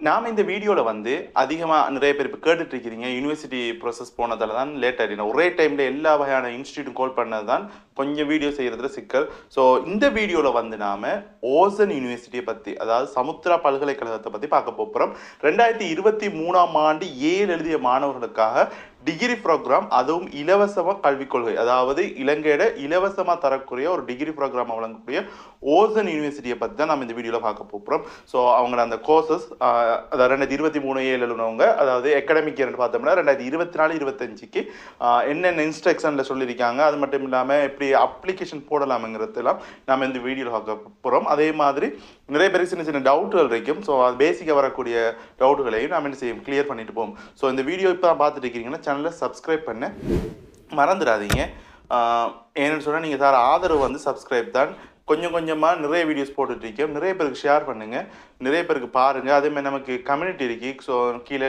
நாம் இந்த வீடியோவில் வந்து அதிகமாக நிறைய பேர் இப்போ கேட்டுட்டு இருக்கிறீங்க யூனிவர்சிட்டி ப்ரொசஸ் போனதில் தான் லேட் ஆகிடும் ஒரே டைமில் எல்லா வகையான இன்ஸ்டியூட்டும் கால் பண்ணது தான் கொஞ்சம் வீடியோ செய்கிறதுல சிக்கல். ஸோ இந்த வீடியோவில் வந்து நாம் ஓசன் யூனிவர்சிட்டியை பற்றி அதாவது சமுத்திரா பல்கலைக்கழகத்தை பற்றி பார்க்க போகிறோம் ரெண்டாயிரத்தி இருபத்தி மூணாம் ஆண்டு ஏழு எழுதிய மாணவர்களுக்காக டிகிரி ப்ரோக்ராம் அதுவும் இலவசமாக கல்விக் கொள்கை. அதாவது இலங்கையோட இலவசமாக தரக்கூடிய ஒரு டிகிரி ப்ரோக்ராம் வழங்கக்கூடிய ஓசன் யூனிவர்சிட்டியை பற்றி தான் நம்ம இந்த வீடியோவில் பார்க்க போகிறோம் ஸோ அவங்களோட அந்த கோர்சஸ் அதாவது ரெண்டாயிரத்தி இருபத்தி மூணு ஏழு எழுதினவங்க அதாவது அகாடமிக் இயர்னு பார்த்தோம்னா ரெண்டாயிரத்தி இருபத்தி நாலு இருபத்தஞ்சுக்கு என்னென்ன இன்ஸ்ட்ரக்ஷனில் சொல்லியிருக்காங்க அது மட்டும் இல்லாமல் எப்படி அப்ளிகேஷன் போடலாமுங்கிறதெல்லாம் நம்ம இந்த வீடியோவில் பார்க்க போகிறோம் அதே மாதிரி நிறைய பேருக்கு சின்ன சின்ன டவுட்டுகள் இருக்கும். ஸோ அது பேசிக்காக வரக்கூடிய டவுட்டுகளையும் நம்ம என்ன செய்யும் கிளியர் பண்ணிட்டு போவோம். ஸோ இந்த வீடியோ இப்போ தான் பார்த்துட்டு இருக்கிறீங்கன்னா சேனலை சப்ஸ்கிரைப் பண்ண மறந்துடாதீங்க. ஏன்னு சொன்னால் நீங்கள் தர ஆதரவு வந்து சப்ஸ்கிரைப் தான் கொஞ்சம் கொஞ்சமாக நிறைய வீடியோஸ் போட்டுட்ருக்கோம் நிறைய பேருக்கு ஷேர் பண்ணுங்கள் நிறைய பேருக்கு பாருங்கள் அதேமாதிரி நமக்கு கம்யூனிட்டி இருக்கு. ஸோ கீழே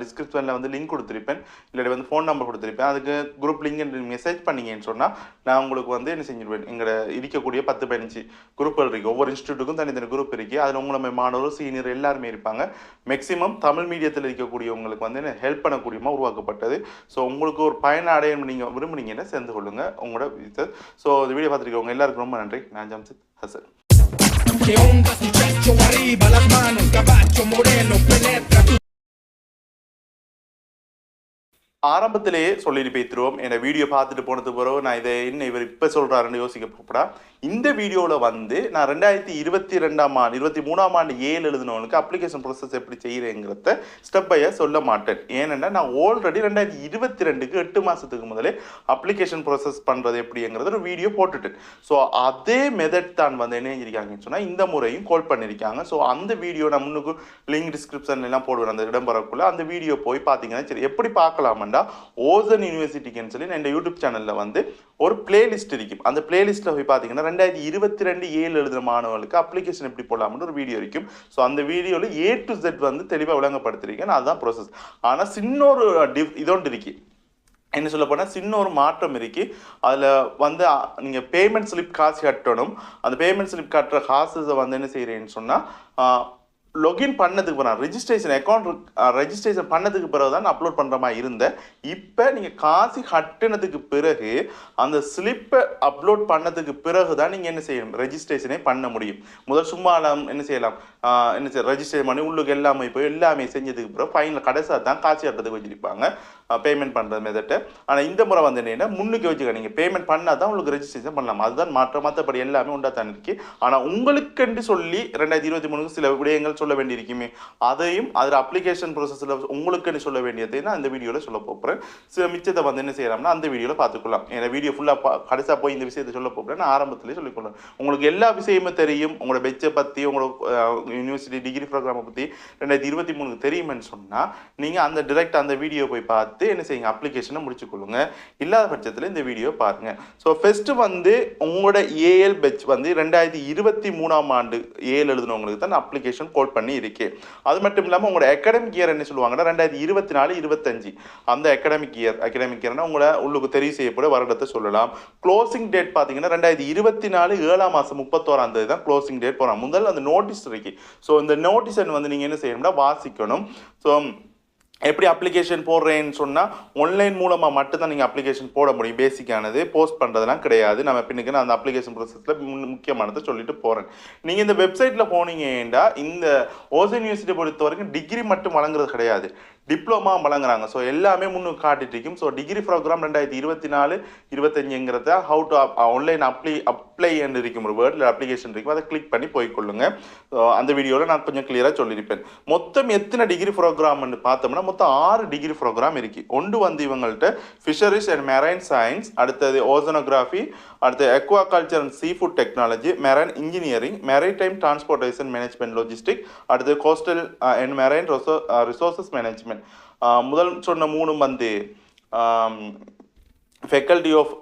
டிஸ்கிரிப்ஷனில் வந்து லிங்க் கொடுத்துருப்பேன். இல்லாட்டி வந்து ஃபோன் நம்பர் கொடுத்துருப்பேன். அதுக்கு குரூப் லிங்க் மெசேஜ் பண்ணீங்கன்னு சொன்னால் நான் உங்களுக்கு வந்து என்ன செஞ்சுருவேன்? எங்களோட இருக்கக்கூடிய பத்து பதினஞ்சு குரூப்புகள் இருக்குது ஒவ்வொரு இன்ஸ்டியூட்டுக்கும் தனித்தனி குரூப் இருக்குது அதில் உங்களை மாணவர் சீனியர் எல்லாருமே இருப்பாங்க. மேக்ஸிமம் தமிழ் மீடியத்தில் இருக்கக்கூடியவங்களுக்கு வந்து ஹெல்ப் பண்ணக்கூடியமா உருவாக்கப்பட்டது. ஸோ உங்களுக்கு ஒரு பயன் அடையணும் நீங்கள் விரும்புனீங்கன்னா சேர்ந்து கொள்ளுங்கள் உங்களோட ஸோ இந்த வீடியோ பார்த்துருக்கவங்க எல்லாருக்கும் ரொம்ப நன்றி. நான் andiamo a hacer. ஆரம்பத்திலேயே சொல்லிட்டு பேத்துருவோம் என்னை வீடியோ பார்த்துட்டு போனது பிறகு நான் இதை என்ன இவர் இப்போ சொல்கிறாருன்னு யோசிக்க போப்படா இந்த வீடியோவில் வந்து நான் ரெண்டாயிரத்தி இருபத்தி ரெண்டாம் ஆண்டு இருபத்தி மூணாம் ஆண்டு ஏழு எழுதினவனுக்கு அப்ளிகேஷன் ப்ரொசஸ் எப்படி செய்கிறேங்கிறத ஸ்டெப் பையாக சொல்ல மாட்டேன். ஏனென்னா நான் ஆல்ரெடி ரெண்டாயிரத்தி இருபத்தி ரெண்டுக்கு எட்டு மாதத்துக்கு முதலே அப்ளிகேஷன் ப்ரொசஸ் பண்ணுறது எப்படிங்கிறத ஒரு வீடியோ போட்டுட்டேன். ஸோ அதே மெதட் தான் வந்து என்ன செஞ்சிருக்காங்கன்னு சொன்னால் இந்த முறையும் கால் பண்ணியிருக்காங்க ஸோ அந்த வீடியோ நான் முன்னுக்கு லிங்க் டிஸ்கிரிப்ஷன்லாம் போடுவேன். அந்த இடம் அந்த வீடியோ போய் பார்த்தீங்கன்னா சரி எப்படி பார்க்கலாமண்டா ஓசன் யூனிவர்சிட்டிக்குன்னு சொல்லி நான் இந்த யூடியூப் சேனலில் வந்து ஒரு பிளேலிஸ்ட் இருக்கும். அந்த பிளேலிஸ்ட்டில் போய் பார்த்தீங்கன்னா ரெண்டாயிரத்தி இருபத்தி ரெண்டு ஏழு எழுதுகிற மாணவர்களுக்கு அப்ளிகேஷன் எப்படி போடலாம்னு ஒரு வீடியோ இருக்கும். ஸோ அந்த வீடியோவில் ஏ டு செட் வந்து தெளிவாக விளங்கப்படுத்திருக்கேன். அதுதான் ப்ரோசஸ் ஆனால் சின்னொரு டிஃப் இதோண்டு இருக்கு. என்ன சொல்ல போனால் சின்ன ஒரு மாற்றம் இருக்கு. அதில் வந்து நீங்கள் பேமெண்ட் ஸ்லிப் காசு கட்டணும். அந்த பேமெண்ட் ஸ்லிப் கட்டுற காசஸை வந்து என்ன செய்கிறேன்னு சொன்னால் லொகின் பண்ணதுக்கு பிறகு ரெஜிஸ்ட்ரேஷன் அக்கௌண்ட் ரெஜிஸ்ட்ரேஷன் பண்ணதுக்கு பிறகு தான் அப்லோட் பண்ணுற மாதிரி இருந்தேன். இப்போ நீங்கள் காசு கட்டினதுக்கு பிறகு அந்த ஸ்லிப்பை அப்லோட் பண்ணதுக்கு பிறகு தான் நீங்கள் என்ன செய்யணும் ரெஜிஸ்ட்ரேஷனே பண்ண முடியும். முதல் சும்மா என்ன செய்யலாம்? என்ன செய்ய ரெஜிஸ்ட்ரேஷன் பண்ணி உள்ளுக்கு எல்லாமே போய் எல்லாமே செஞ்சதுக்கு பிறகு ஃபைனல் கடைசியாக தான் காசு கட்டுறதுக்கு வச்சிருப்பாங்க. பேமெண்ட் பண்ணுறது மெதட்டு ஆனால் இந்த முறை வந்து முன்னுக்கு வச்சுக்க நீங்கள் பேமெண்ட் பண்ணால் தான் உங்களுக்கு ரெஜிஸ்ட்ரேஷன் பண்ணலாம். அதுதான் மாற்றம் மற்றபடி எல்லாமே உண்டா தான் இருக்கு. ஆனால் உங்களுக்கென்று சொல்லி ரெண்டாயிரத்தி இருபத்தி மூணுக்கு சில விடயங்கள் சொல்ல வேண்டியிருக்குமே அதையும் அதில் அப்ளிகேஷன் ப்ரோசஸில் உங்களுக்குன்னு சொல்ல வேண்டியதை நான் அந்த வீடியோவில் சொல்ல போகிறேன் சில மிச்சத்தை வந்து என்ன செய்யலாம்னா அந்த வீடியோவில் பார்த்துக்கலாம். ஏன்னா வீடியோ ஃபுல்லாக கடைசியாக போய் இந்த விஷயத்தை சொல்ல போகிறேன் நான் ஆரம்பத்திலே சொல்லிக்கொள்ளேன் உங்களுக்கு எல்லா விஷயமும் தெரியும். உங்களோட பெச்சை பற்றி உங்களோட யூனிவர்சிட்டி டிகிரி ப்ரோக்ராமை பற்றி ரெண்டாயிரத்தி இருபத்தி மூணுக்கு தெரியுமென்னு சொன்னால் நீங்கள் அந்த டிரெக்ட் அந்த வீடியோ போய் பார்த்து பார்த்து என்ன செய்யுங்க அப்ளிகேஷனை முடிச்சுக்கொள்ளுங்க. இல்லாத பட்சத்தில் இந்த வீடியோ பாருங்க. ஸோ ஃபர்ஸ்ட் வந்து உங்களோட ஏஎல் பெச் வந்து ரெண்டாயிரத்தி இருபத்தி மூணாம் ஆண்டு ஏஎல் எழுதினவங்களுக்கு தான் அப்ளிகேஷன் கோட் பண்ணி இருக்கேன். அது மட்டும் இல்லாமல் உங்களோட அகாடமிக் இயர் என்ன சொல்லுவாங்கன்னா ரெண்டாயிரத்தி இருபத்தி நாலு இருபத்தஞ்சு. அந்த அகாடமிக் இயர் அகாடமிக் இயர்னா உங்களை உள்ளுக்கு தெரிவு செய்யப்பட வருடத்தை சொல்லலாம். க்ளோசிங் டேட் பார்த்தீங்கன்னா ரெண்டாயிரத்தி இருபத்தி நாலு ஏழாம் மாதம் முப்பத்தோராம் தேதி தான் க்ளோசிங் டேட் போகிறாங்க முதல்ல அந்த நோட்டீஸ் இருக்கு. ஸோ இந்த நோட்டீஸ் வந்து நீங்கள் என்ன செய்யணும்னா வாசிக்கணும். ஸோ எப்படி அப்ளிகேஷன் போடுறேன்னு சொன்னால் ஆன்லைன் மூலமாக மட்டும்தான் நீங்கள் அப்ளிகேஷன் போட முடியும். பேசிக்கானது போஸ்ட் பண்ணுறதுலாம் கிடையாது. நம்ம பின்னுக்கு நான் அந்த அப்ளிகேஷன் ப்ரோசஸில் முக்கியமானதை சொல்லிட்டு போகிறேன் நீங்கள் இந்த வெப்சைட்டில் போனீங்கன்னா இந்த ஓசன் யூனிவர்சிட்டி பொறுத்த வரைக்கும் டிகிரி மட்டும் வழங்குறது கிடையாது. டிப்ளமா வழங்குறாங்க. ஸோ எல்லாமே முன்னு காட்டிட்டு இருக்கும் ஸோ டிகிரி ப்ரோக்ராம் ரெண்டாயிரத்தி இருபத்தி நாலு இருபத்தஞ்சுங்கிறத how to online apply apply இருக்கும் ஒரு வேர்டில் அப்ளிகேஷன் இருக்கும் அதை கிளிக் பண்ணி போய்க்கொள்ளுங்க ஸோ அந்த வீடியோவில் நான் கொஞ்சம் கிளியராக சொல்லியிருப்பேன். மொத்தம் எத்தனை டிகிரி ப்ரோக்ராம்னு பார்த்தோம்னா மொத்தம் ஆறு டிகிரி ப்ரோக்ராம் இருக்குது ஒன்று வந்து இவங்கள்ட்ட ஃபிஷரிஸ் அண்ட் மெரைன் சயின்ஸ் அடுத்தது ஓசனோகிராஃபி அடுத்து aquaculture and seafood technology marine engineering maritime transportation management logistic அடுத்து coastal and marine resources management முதல் சொன்ன மூணு வந்து faculty of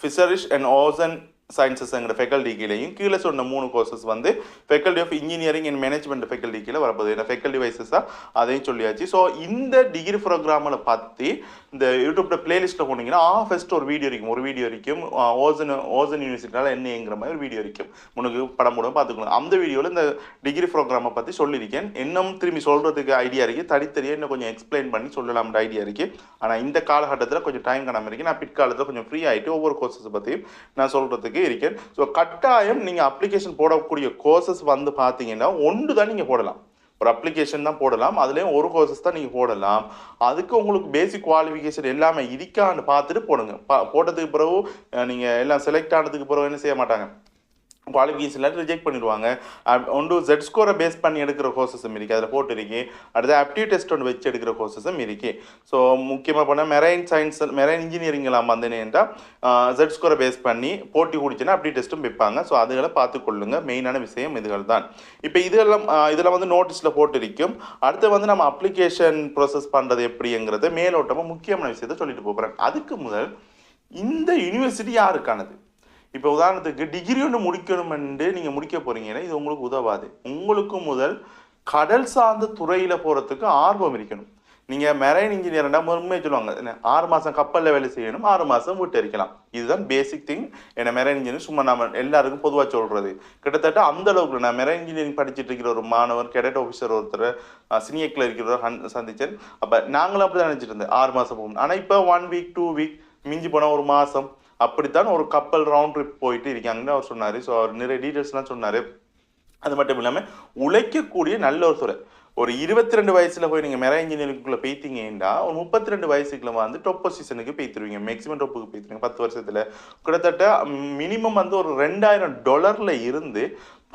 fisheries and ocean சயின்சஸ்ங்கிற faculty கீழேயும் கீழே சொன்ன மூணு கோர்சஸ் வந்து faculty of engineering and management faculty கீழே வரப்போகுது. ஏன்னா ஃபெக்கல்டி வைசஸாக அதையும் சொல்லியாச்சு. ஸோ இந்த டிகிரி ப்ரோக்ராமில் பற்றி இந்த யூடியூப்பில் பிளேலிஸ்ட்டில் போனீங்கன்னா ஆ ஃபஸ்ட் ஒரு வீடியோ இருக்கும். ஒரு வீடியோ இருக்கும் ஓசன் ஓசன் யூனிவர்சிட்டினால் என்னங்கிற மாதிரி ஒரு வீடியோ இருக்கும் உனக்கு படம் போடும் பார்த்துக்கணும் அந்த வீடியோவில் இந்த டிகிரி ப்ரோக்ராமை பற்றி சொல்லியிருக்கேன். இன்னும் திரும்பி சொல்கிறதுக்கு ஐடியா இருக்குது தனித்தனியாக இன்னும் கொஞ்சம் எக்ஸ்பிளைன் பண்ணி சொல்லலாம்ன்ற ஐடியா இருக்குது ஆனால் இந்த காலகட்டத்தில் கொஞ்சம் டைம் காணாமல் இருக்கேன் நான் பிற்காலத்தில் கொஞ்சம் ஃப்ரீ ஆகிட்டு ஒவ்வொரு கோர்சஸை பற்றியும் நான் சொல்கிறதுக்கு இருக்கேன் ஸோ கட்டாயம் நீங்கள் அப்ளிகேஷன் போடக்கூடிய கோர்சஸ் வந்து பார்த்தீங்கன்னா ஒன்று தான் நீங்கள் போடலாம். ஒரு அப்ளிகேஷன் தான் போடலாம். அதுலேயும் ஒரு கோர்சஸ் தான் நீங்கள் போடலாம். அதுக்கு உங்களுக்கு பேசிக் குவாலிஃபிகேஷன் எல்லாமே இருக்கான்னு பார்த்துட்டு போடுங்க. பா- போட்டதுக்கு பிறகு நீங்கள் எல்லாம் செலக்ட் ஆனதுக்கு பிறகு என்ன செய்ய மாட்டாங்க? குவாலிஃபிகேஷன் ரிஜெக்ட் பண்ணிடுவாங்க. அப்- ஒன்று ஜெட் ஸ்கோரை பேஸ் பண்ணி எடுக்கிற கோர்சஸும் இருக்குது அதில் போட்டிருக்கு அடுத்து ஆப்டிவ் டெஸ்ட் ஒன்று வச்சு எடுக்கிற கோர்சஸும் இருக்குது ஸோ முக்கியமாக போனால் மெரைன் சயின்ஸ் மெரைன் இன்ஜினியரிங் எல்லாம் வந்தேனேன்டா ஜெட் ஸ்கோரை பேஸ் பண்ணி போட்டி குடிச்சுன்னா அப்படி டெஸ்ட்டும் வைப்பாங்க ஸோ அதுகளை பார்த்துக்கொள்ளுங்க மெயினான விஷயம் இதுகள் தான். இப்போ இதெல்லாம் இதில் வந்து நோட்டீஸில் போட்டிருக்கும் அடுத்து வந்து நம்ம அப்ளிகேஷன் ப்ரோசஸ் பண்ணுறது எப்படிங்கிறது மேலோட்டமாக முக்கியமான விஷயத்த சொல்லிட்டு போகிறேன் அதுக்கு முதல் இந்த யூனிவர்சிட்டி யாருக்கானது? இப்போ உதாரணத்துக்கு டிகிரி ஒன்று முடிக்கணுமென்று நீங்கள் முடிக்க போகிறீங்கன்னா இது உங்களுக்கு உதவாது. உங்களுக்கு முதல் கடல் சார்ந்த துறையில் போகிறதுக்கு ஆர்வம் இருக்கணும். நீங்கள் மெரைன் இன்ஜினியர்னா உண்மையை சொல்லுவாங்க. என்ன ஆறு மாதம் கப்பலில் வேலை செய்யணும் ஆறு மாதம் வீட்டு அரிக்கலாம் இதுதான் பேசிக் திங் என்ன மெரைன் இன்ஜினியர் சும்மா நம்ம எல்லாருக்கும் பொதுவாக சொல்கிறது கிட்டத்தட்ட அந்த அளவுக்கு நான் மெரைன் இன்ஜினியரிங் படிச்சுட்டு இருக்கிற ஒரு மாணவர் கெடட் ஆஃபீஸர் ஒருத்தர் சினியக்கில் இருக்கிற ஹன் சந்திச்சேன். அப்போ நாங்களும் அப்படி தான் நினச்சிட்டு இருந்தேன் ஆறு மாதம் போகணும். ஆனால் இப்போ ஒன் வீக் டூ வீக் மிஞ்சி போனால் ஒரு மாதம் அப்படித்தான் ஒரு கப்பல் ரவுண்ட் ட்ரிப் போயிட்டு இருக்காங்கன்னு அவர் சொன்னார். ஸோ அவர் நிறைய டீட்டெயில்ஸ்லாம் சொன்னார். அது மட்டும் இல்லாமல் உழைக்கக்கூடிய நல்ல ஒரு துறை. ஒரு இருபத்தி ரெண்டு வயசுல போய் நீங்கள் மெரா இன்ஜினியரிங்குள்ளே பேய்த்தீங்கன்னா ஒரு முப்பத்தி ரெண்டு வயசுக்குள்ள வந்து டொப் பொசிஷனுக்கு போய்த்துருவீங்க. மேக்ஸிமம் டொப்புக்கு பேய்த்துருவீங்க. பத்து வருஷத்தில். கிட்டத்தட்ட மினிமம் வந்து ஒரு ரெண்டாயிரம் டொலரில் இருந்து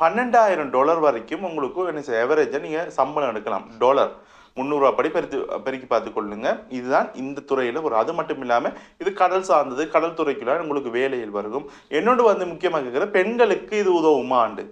பன்னெண்டாயிரம் டாலர் வரைக்கும் உங்களுக்கு என்ன எவரேஜாக நீங்கள் சம்பளம் எடுக்கலாம். டாலர் முந்நூறுரூவா படி பெருத்து பெருக்கி பார்த்து கொள்ளுங்க. இதுதான் இந்த துறையில் ஒரு அது மட்டும் இல்லாமல் இது கடல் சார்ந்தது கடல் துறைக்குள்ள உங்களுக்கு வேலையில் வருகும். என்னோடு வந்து முக்கியமாக இருக்கிற பெண்களுக்கு இது உதவுமாண்டு ஆண்டு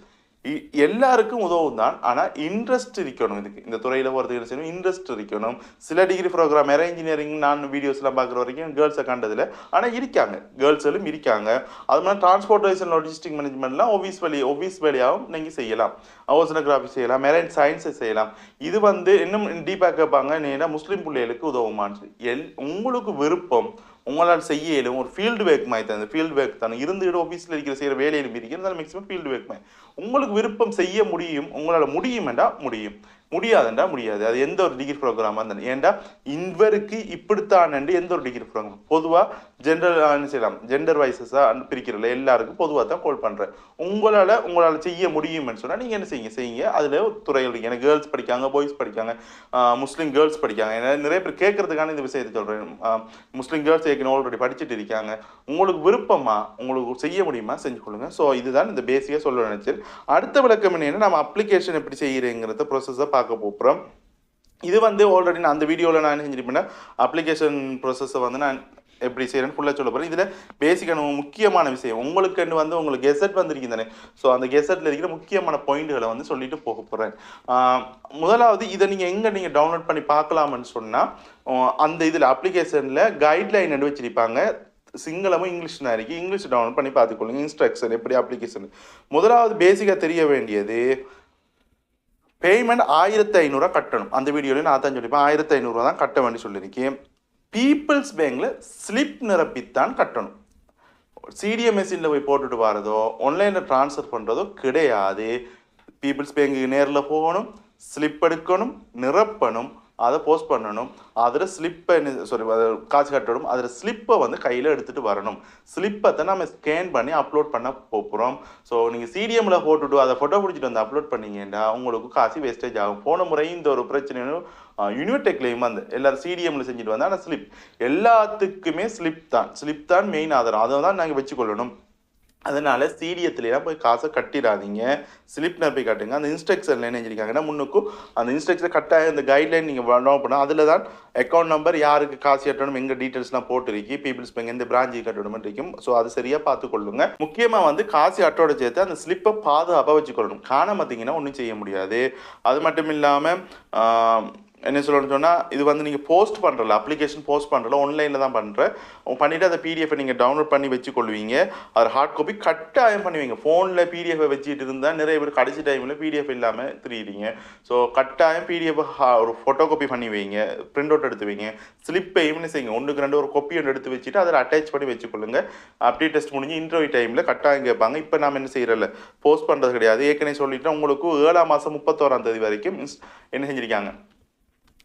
எல்லாருக்கும் உதவும் தான் ஆனால் இன்ட்ரெஸ்ட் இருக்கணும். இதுக்கு இந்த துறையில் போகிறதுக்கு செய்யணும்? இன்ட்ரெஸ்ட் இருக்கணும். சில டிகிரி ப்ரோக்ராம் வேறு இன்ஜினியரிங் நான் வீடியோஸ்லாம் பார்க்குற வரைக்கும் கேர்ள்ஸை கண்டதில் ஆனால் இருக்காங்க. கேர்ள்ஸும் இருக்காங்க. அது மாதிரி டிரான்ஸ்போர்ட்டேஷன் லாஜிஸ்டிக் மேனேஜ்மெண்ட்லாம் ஒவ்வீஸ் வழி ஒவ்வீஸ் வழியாகவும் நீங்கள் செய்யலாம். ஓசனோகிராஃபி செய்யலாம். மெரைன் சயின்ஸை செய்யலாம். இது வந்து இன்னும் டீப்பாக கேட்பாங்க நேராக முஸ்லீம் பிள்ளைகளுக்கு உதவுமான்னு சொல்லி. எல் உங்களுக்கு விருப்பம். உங்களால் செய்ய இயலும். ஒரு ஃபீல்டு வேக் மாதிரி தான். ஃபீல்டு வேக் தானே. இடம் ஆஃபீஸில் இருக்கிற செய்கிற வேலையிலும் இருக்கிறது மேக்ஸிமம் ஃபீல்டு வேக் மாதிரி. உங்களுக்கு விருப்பம் செய்ய முடியும். உங்களால் முடியுமெண்டா முடியும். முடியாதுண்டா முடியாது. அது எந்த ஒரு டிகிரி ப்ரோக்ராமாக இருந்தாலும். ஏன்டா இவருக்கு இப்படித்தான் எந்த ஒரு டிகிரி ப்ரோக்ராம் பொதுவாக ஜெண்டர் என்ன செய்யலாம்? ஜெண்டர் வைசஸாக பிரிக்கிறதில்ல எல்லாருக்கும் பொதுவாக தான் கோல் பண்ணுறேன் உங்களால் உங்களால் செய்ய முடியும்னு சொன்னால் நீங்கள் என்ன செய்யுங்க? செய்யுங்க. அதில் துறைகள் ஏன்னா கேர்ள்ஸ் படிக்காங்க பாய்ஸ் படிக்காங்க முஸ்லீம் கேர்ள்ஸ் படிக்காங்க. ஏன்னா நிறைய பேர் கேட்கறதுக்கான இந்த விஷயத்தை சொல்கிறேன் முஸ்லீம் கேர்ள்ஸ் ஏற்கனவே ஆல்ரெடி படிச்சுட்டு இருக்காங்க. உங்களுக்கு விருப்பமாக உங்களுக்கு செய்ய முடியுமா? செஞ்சு கொள்ளுங்கள் ஸோ இதுதான் இந்த பேசிக்காக சொல்ல நினைச்சேன். அடுத்த விளக்கம் என்னென்னா நம்ம அப்ளிகேஷன் எப்படி செய்கிறேங்கிறத ப்ரொசஸை பார்க்க போகிறோம் இது வந்து ஆல்ரெடி நான் அந்த வீடியோவில் நான் என்ன செஞ்சிருப்பேன் அப்ளிகேஷன் ப்ரொசஸை வந்து நான் எப்படி செய்கிறேன்னு ஃபுல்லாக சொல்ல போகிறேன் இதில் பேசிக்கான முக்கியமான விஷயம் உங்களுக்குன்னு வந்து உங்களுக்கு கெசட் வந்திருக்கு தானே? ஸோ அந்த கெசட்டில் இருக்கிற முக்கியமான பாயிண்ட்களை வந்து சொல்லிட்டு போக போகிறேன் முதலாவது இதை நீங்கள் எங்கே நீங்கள் டவுன்லோட் பண்ணி பார்க்கலாம்னு சொன்னால் அந்த இதில் அப்ளிகேஷனில் கைட்லைன் எடு வச்சிருப்பாங்க. சிங்களமும் இங்கிலீஷ் தான் இங்கிலீஷ் டவுன்லோட் பண்ணி பார்த்துக்கொள்ளுங்க. இன்ஸ்ட்ரக்ஷன் எப்படி அப்ளிகேஷன் முதலாவது பேசிக்காக தெரிய வேண்டியது பேமெண்ட் ஆயிரத்தி ஐநூறுரூவா கட்டணும். அந்த வீடியோவில் நான் தான் சொல்லியிருப்பேன் ஆயிரத்தி ஐநூறுரூவா தான் கட்ட வேண்டி சொல்லியிருக்கேன். பீப்புள்ஸ் பேங்கில் ஸ்லிப் நிரப்பித்தான் கட்டணும். சிடிஎம் மெஷினில் போய் போட்டுட்டு வரதோ ஆன்லைனில் ட்ரான்ஸ்ஃபர் பண்ணுறதோ கிடையாது. பீப்புள்ஸ் பேங்க்கு நேரில் போகணும் ஸ்லிப் எடுக்கணும் நிரப்பணும். அதை போஸ்ட் பண்ணணும். அதில் ஸ்லிப்பை சாரி காசு கட்டணும். அதில் ஸ்லிப்பை வந்து கையில் எடுத்துகிட்டு வரணும். ஸ்லிப்பை நம்ம ஸ்கேன் பண்ணி அப்லோட் பண்ண போகிறோம் ஸோ நீங்கள் சிடிஎம்மில் போட்டுட்டு அதை ஃபோட்டோ பிடிச்சிட்டு வந்து அப்லோட் பண்ணீங்கன்னா உங்களுக்கு காசு வேஸ்டேஜ் ஆகும். போன முறையும் இந்த ஒரு பிரச்சனையும் யூனிவர்டெக்லேயும் வந்து எல்லாரும் சிடிஎம்மில் செஞ்சுட்டு வந்தால் ஆனால் ஸ்லிப் எல்லாத்துக்குமே ஸ்லிப் தான். ஸ்லிப் தான் மெயின் ஆதாரம். அதை தான் நாங்கள் வச்சுக்கொள்ளணும். அதனால சிடிஎத்துலாம் போய் காசை கட்டிடாதீங்க. ஸ்லிப்னர் போய் கட்டுங்க. அந்த இன்ஸ்ட்ரக்ஷன்ல என்ன செஞ்சிருக்காங்கன்னா முன்னுக்கும் அந்த இன்ஸ்ட்ரக்ஷன் கட்டாய இந்த கைட்லைன் நீங்கள் டவுன் பண்ணால் அதில் தான் அக்கௌண்ட் நம்பர் யாருக்கு காசு கட்டணும் எங்கள் டீட்டெயில்ஸ்லாம் போட்டுருக்கு. பீப்புள்ஸ் பேங்க் எந்த பிராஞ்சு கட்டணும் இருக்கும். ஸோ அது சரியாக பார்த்துக்கொள்ளுங்க. முக்கியமாக வந்து காசு அட்டோட சேர்த்து அந்த ஸ்லிப்பை பாதுகாப்பாக வச்சுக்கொள்ளணும். காண பார்த்தீங்கன்னா ஒன்றும் செய்ய முடியாது. அது மட்டும் இல்லாமல் என்ன சொல்லணும்னு சொன்னால் இது வந்து நீங்கள் போஸ்ட் பண்ணுறல அப்ளிகேஷன் போஸ்ட் பண்ணுறல ஆன்லைனில் தான் பண்ணுறேன் பண்ணிவிட்டு அந்த பிடிஎஃபை நீங்கள் டவுன்லோட் பண்ணி வச்சுக்கொள்வீங்க. அது ஹார்ட் காப்பி கட்டாயம் பண்ணுவீங்க. ஃபோனில் பிடிஎஃபை வச்சுட்டு இருந்தால் நிறைய பேர் கடைசி டைமில் பிடிஎஃப் இல்லாமல் திரியிறீங்க. ஸோ கட்டாயம் பிடிஎஃப் ஒரு ஃபோட்டோ காப்பி பண்ணி வைங்க பிரிண்ட் அவுட் எடுத்து வைங்க. ஸ்லிப்பை என்ன செய்யுங்க ஒன்றுக்கு ரெண்டு ஒரு கொப்பி ஒன்று எடுத்து வச்சுட்டு அதில் அட்டாச் பண்ணி வச்சுக்கொள்ளுங்க. அப்படியே டெஸ்ட் முடிஞ்சு இன்டர்வியூ டைமில் கட்டாயம் கேட்பாங்க. இப்போ நாம் என்ன செய்யறல போஸ்ட் பண்ணுறது கிடையாது. ஏற்கனவே சொல்லிட்டேன் உங்களுக்கு ஏழாம் மாதம் முப்பத்தோராம் தேதி வரைக்கும் என்ன செஞ்சிருக்காங்க?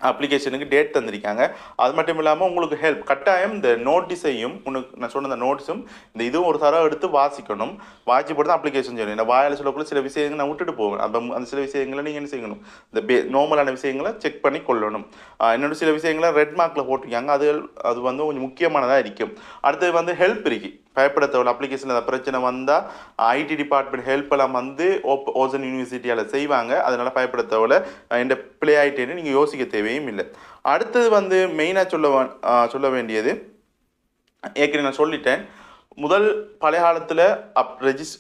அப்ளிகேஷனுக்கு டேட் தந்திருக்காங்க. அது மட்டும் இல்லாமல் உங்களுக்கு ஹெல்ப் கட்டாயம் இந்த நோட்டீஸையும் உனக்கு நான் சொன்ன இந்த நோட்டீஸும் இந்த இதுவும் ஒரு தரம் எடுத்து வாசிக்கணும். வாசி போட்டு தான் அப்ளிகேஷன் செய்யணும் இந்த வாயில் சொல்லக்குள்ள சில விஷயங்கள் நான் விட்டுட்டு போவேன். அந்த அந்த சில விஷயங்களை நீங்கள் என்ன செய்யணும்? இந்த பே நார்மலான விஷயங்களை செக் பண்ணி கொள்ளணும். என்னோட சில விஷயங்களை ரெட் மார்க்கில் போட்டிருக்காங்க. அது அது வந்து கொஞ்சம் முக்கியமானதாக இருக்கும். அடுத்தது வந்து ஹெல்ப் இருக்குது பயப்பட தேவையில்ல அப்ளிகேஷனில் அந்த பிரச்சனை வந்தால் ஐடி டிபார்ட்மெண்ட் ஹெல்ப் எல்லாம் வந்து ஓப் ஓசன் யூனிவர்சிட்டியால் செய்வாங்க. அதனால் பயப்பட தேவையில்ல இந்த பிளே ஆகிட்டேன்னு நீங்கள் யோசிக்க தேவையும் இல்லை. அடுத்தது வந்து மெயினாக சொல்ல சொல்ல வேண்டியது ஏற்கனவே நான் சொல்லிட்டேன். முதல் பழைய காலத்தில் அப் ரெஜிஸ்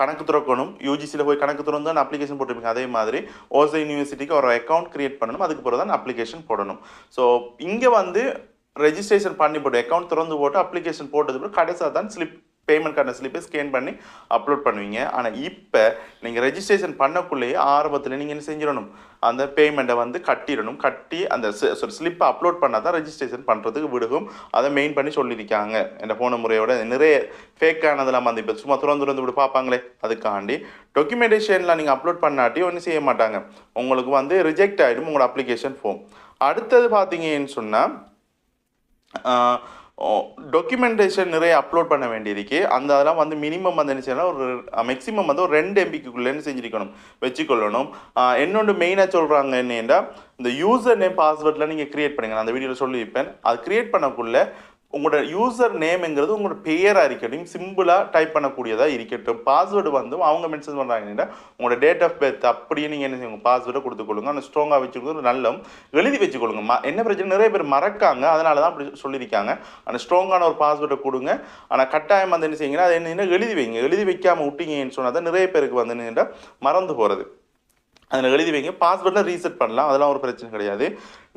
கணக்கு திறக்கணும். யூஜிசியில் போய் கணக்கு திறந்து தான் அப்ளிகேஷன் போட்டிருப்பீங்க. அதே மாதிரி ஓசை யூனிவர்சிட்டிக்கு ஒரு அக்கௌண்ட் க்ரியேட் பண்ணணும். அதுக்கு பிறகு தான் அப்ளிகேஷன் போடணும். ஸோ இங்கே வந்து ரெஜிஸ்ட்ரேஷன் பண்ணி போட்டு அக்கௌண்ட் திறந்து போட்டு அப்ளிகேஷன் போட்டதுக்கப்புறம் கடைசியாக தான் ஸ்லிப் பேமெண்ட் ஸ்லிப்பை ஸ்கேன் பண்ணி அப்லோட் பண்ணுவீங்க. ஆனால் இப்போ நீங்கள் ரெஜிஸ்ட்ரேஷன் பண்ணக்குள்ளேயே ஆரம்பத்தில் நீங்கள் என்ன செஞ்சிடணும்? அந்த பேமெண்ட்டை வந்து கட்டிடணும். கட்டி அந்த ஸ்லிப்பை அப்லோட் பண்ணால் தான் ரெஜிஸ்ட்ரேஷன் பண்ணுறதுக்கு விடுகும். அதை மெயின் பண்ணி சொல்லியிருக்காங்க. என்ற போன முறையோட நிறைய ஃபேக்கானதெல்லாம் வந்து இப்போ சும்மா துறந்து துறந்து விட்டு பார்ப்பாங்களே? அதுக்காண்டி டாக்குமெண்டேஷனில் நீங்கள் அப்லோட் பண்ணாட்டி ஒன்றும் செய்ய மாட்டாங்க. உங்களுக்கு வந்து ரிஜெக்ட் ஆகிடும் உங்களோட அப்ளிகேஷன் ஃபார்ம் அடுத்தது பார்த்தீங்கன்னு சொன்னால் டாக்குமெண்டேஷன் நிறைய அப்லோட் பண்ண வேண்டியிருக்கு. அந்த அதெல்லாம் வந்து மினிமம் வந்து என்ன செய்யணும்? ஒரு மேக்ஸிமம் வந்து ஒரு ரெண்டு எம்பிக்குள்ளேன்னு செஞ்சிருக்கணும்? வச்சுக்கொள்ளணும். இன்னொன்று மெயினாக சொல்கிறாங்க என்னென்னா இந்த யூசர் நேம் பாஸ்வேர்டில் நீங்கள் க்ரியேட் பண்ணுங்க. நான் அந்த வீடியோவில் சொல்லியிருப்பேன். அது க்ரியேட் பண்ணக்குள்ளே உங்களோட யூசர் நேம்ங்கிறது உங்களோட பெயராக இருக்கட்டும் சிம்பிளாக டைப் பண்ணக்கூடியதாக இருக்கட்டும் பாஸ்வேர்டு வந்து அவங்க மென்ஷன் பண்ணுறாங்கன்னா உங்களோட டேட் ஆஃப் பர்த் அப்படியே நீங்கள் என்ன செய்யுங்க பாஸ்வேர்டை கொடுத்துக்கொள்ளுங்க அந்த ஸ்ட்ராங்காக வச்சுக்கிறது நல்ல எழுதி வச்சுக்கொள்ளுங்க ம என்ன பிரச்சனை நிறைய பேர் மறக்காங்க. அதனால தான் அப்படி சொல்லியிருக்காங்க. அந்த ஸ்ட்ராங்கான ஒரு பாஸ்வேர்டை கொடுங்க. ஆனால் கட்டாயம் வந்து என்ன செய்யுங்கன்னா அது என்ன எழுதி வைங்க. எழுதி வைக்காமல் விட்டீங்கன்னு சொன்னால் தான் நிறைய பேருக்கு வந்து என்னன்னா மறந்து போகிறது அதில் எழுதி வைங்க. பாஸ்வேர்டில் ரீசெட் பண்ணலாம். அதெல்லாம் ஒரு பிரச்சனை கிடையாது.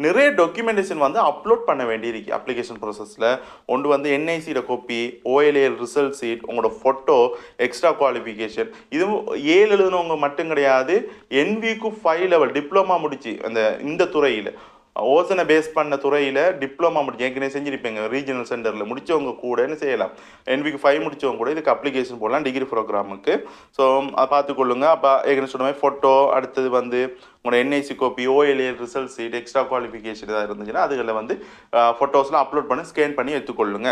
நிறைய டாக்குமெண்டேஷன் வந்து அப்லோட் பண்ண வேண்டியிருக்கு அப்ளிகேஷன் ப்ராசஸில் ஒன்று வந்து என்ஐசியோட copy OL AL result sheet உங்களோட ஃபோட்டோ எக்ஸ்ட்ரா குவாலிஃபிகேஷன் இதுவும் ஏழு எழுதுனவங்க மட்டும் கிடையாது. என்விக்கு ஃபைவ் லெவல் டிப்ளமா முடிச்சு அந்த இந்த துறையில். ஓசனை பேஸ் பண்ண துறையில் டிப்ளமா முடிச்சு ஏற்கனவே செஞ்சுருப்பீங்க ரீஜனல் சென்டரில் முடித்தவங்க கூட என்ன செய்யலாம்? என்விக்கு ஃபைவ் முடிச்சவங்க கூட இதுக்கு அப்ளிகேஷன் போடலாம் டிகிரி ப்ரோக்ராமுக்கு ஸோ அதை பார்த்துக்கொள்ளுங்க. அப்போ ஏற்கனவே சொன்ன மாதிரி ஃபோட்டோ அடுத்தது வந்து உங்களோட NIC copy OLA result sheet extra qualification ஏதாவது இருந்துச்சுன்னா அதுகளில் வந்து ஃபோட்டோஸ்லாம் அப்லோட் பண்ணி ஸ்கேன் பண்ணி எடுத்துக்கொள்ளுங்க.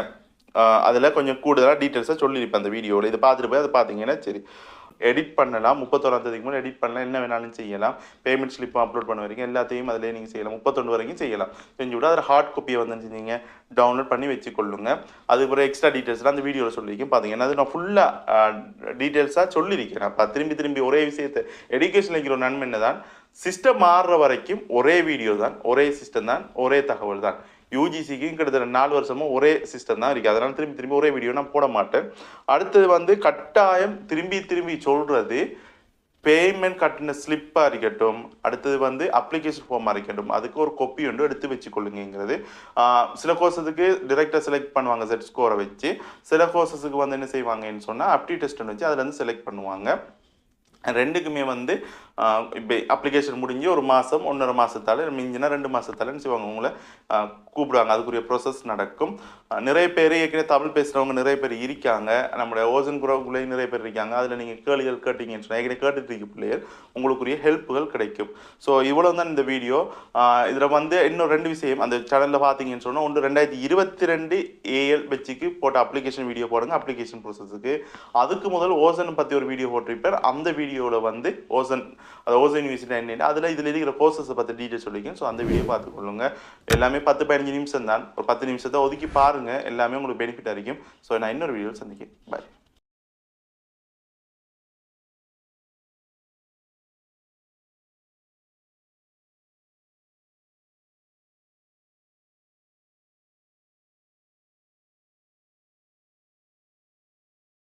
அதில் கொஞ்சம் கூடுதலாக டீட்டெயில்ஸாக சொல்லியிருப்பேன் அந்த வீடியோவில் இதை பார்த்துட்டு போய் அதை பார்த்தீங்கன்னா சரி. எடிட் பண்ணலாம். முப்பத்தோராம் தேதிக்கு முன்னாடி எடிட் பண்ணலாம். என்ன வேணாலும் செய்யலாம். பேமெண்ட் ஸ்லிப்பும் அப்லோட் பண்ண வரைக்கும் எல்லாத்தையும் அதிலே நீங்கள் செய்யலாம். முப்பத்தொன்று வரைக்கும் செய்யலாம். செஞ்சு விட. அதில் ஹார்ட் காப்பியை வந்து செஞ்சீங்க டவுன்லோட் பண்ணி வச்சுக்கொள்ளுங்க. அதுக்கப்புறம் எக்ஸ்ட்ரா டீட்டெயில்ஸ்லாம் அந்த வீடியோவில் சொல்லியிருக்கேன். பார்த்தீங்கன்னா அது நான் ஃபுல்லாக டீட்டெயில்ஸாக சொல்லியிருக்கேன். அப்போ திரும்பி திரும்பி ஒரே விஷயத்தை எடுகேஷனில் இருக்கிற ஒரு நன்மை தான் சிஸ்டம் மாறுற வரைக்கும் ஒரே வீடியோ தான் ஒரே சிஸ்டம் தான் ஒரே தகவல் தான். யூஜிசிக்கும் கிட்டத்தட்ட நாலு வருஷமும் ஒரே சிஸ்டம் தான் இருக்குது அதனால் திரும்பி திரும்பி ஒரே வீடியோ நான் போட மாட்டேன். அடுத்தது வந்து கட்டாயம் திரும்பி திரும்பி சொல்கிறது பேமெண்ட் கட்டின ஸ்லிப்பாக இருக்கட்டும் அடுத்தது வந்து அப்ளிகேஷன் ஃபார்மாக இருக்கட்டும் அதுக்கு ஒரு கொப்பி ஒன்று எடுத்து வச்சுக்கொள்ளுங்கிறது சில கோர்ஸஸுக்கு டிரெக்டாக செலக்ட் பண்ணுவாங்க செட் ஸ்கோரை வச்சு. சில கோர்சஸுக்கு வந்து என்ன செய்வாங்கன்னு சொன்னால் அப்டி டெஸ்ட்னு வச்சு அதில் வந்து செலக்ட் பண்ணுவாங்க. ரெண்டுக்குமே வந்து இப்போ அப்ளிகேஷன் முடிஞ்சு ஒரு மாதம் ஒன்றரை மாதத்தால் மிஞ்சினா ரெண்டு மாதத்தாலன்னு என்ன செய்வாங்க உங்களை கூப்பிடுவாங்க. அதுக்குரிய ப்ரோசஸ் நடக்கும். நிறைய பேர் ஏற்கனவே தமிழ் பேசுகிறவங்க நிறைய பேர் இருக்காங்க. நம்முடைய ஓசன் குரோக்குள்ளேயும் நிறைய பேர் இருக்காங்க. அதில் நீங்கள் கேள்விகள் கேட்டீங்கன்னு சொன்னால் ஏற்கனவே கேட்டுட்டு இருக்க பிள்ளைகள் உங்களுக்குரிய ஹெல்ப்புகள் கிடைக்கும். ஸோ இவ்வளோ தான் இந்த வீடியோ. இதில் வந்து இன்னும் ரெண்டு விஷயம். அந்த சேனலில் பார்த்தீங்கன்னு சொன்னால் ஒன்று ரெண்டாயிரத்தி இருபத்தி ரெண்டு ஏஎல் வச்சுக்கு போட்ட அப்ளிகேஷன் வீடியோ போடுங்க அப்ளிகேஷன் ப்ரோசஸுக்கு அதுக்கு முதல் ஓசன் பற்றி ஒரு வீடியோ போட்டிருப்பேன் அந்த வீடியோ வீடியோவில் வந்து ஓசன் அது ஓசன் யூனிவர்சிட்டி என்ன அதில் இதில் இருக்கிற கோர்சஸை பற்றி டீட்டெயில் சொல்லியிருக்கேன். ஸோ அந்த வீடியோ பார்த்துக்கொள்ளுங்க. எல்லாமே பத்து பதினஞ்சு நிமிஷம் தான் ஒரு பத்து நிமிஷத்தை ஒதுக்கி பாருங்கள் எல்லாமே உங்களுக்கு பெனிஃபிட்டாக இருக்கும் ஸோ நான் இன்னொரு வீடியோவில் சந்திக்கிறேன். பாய்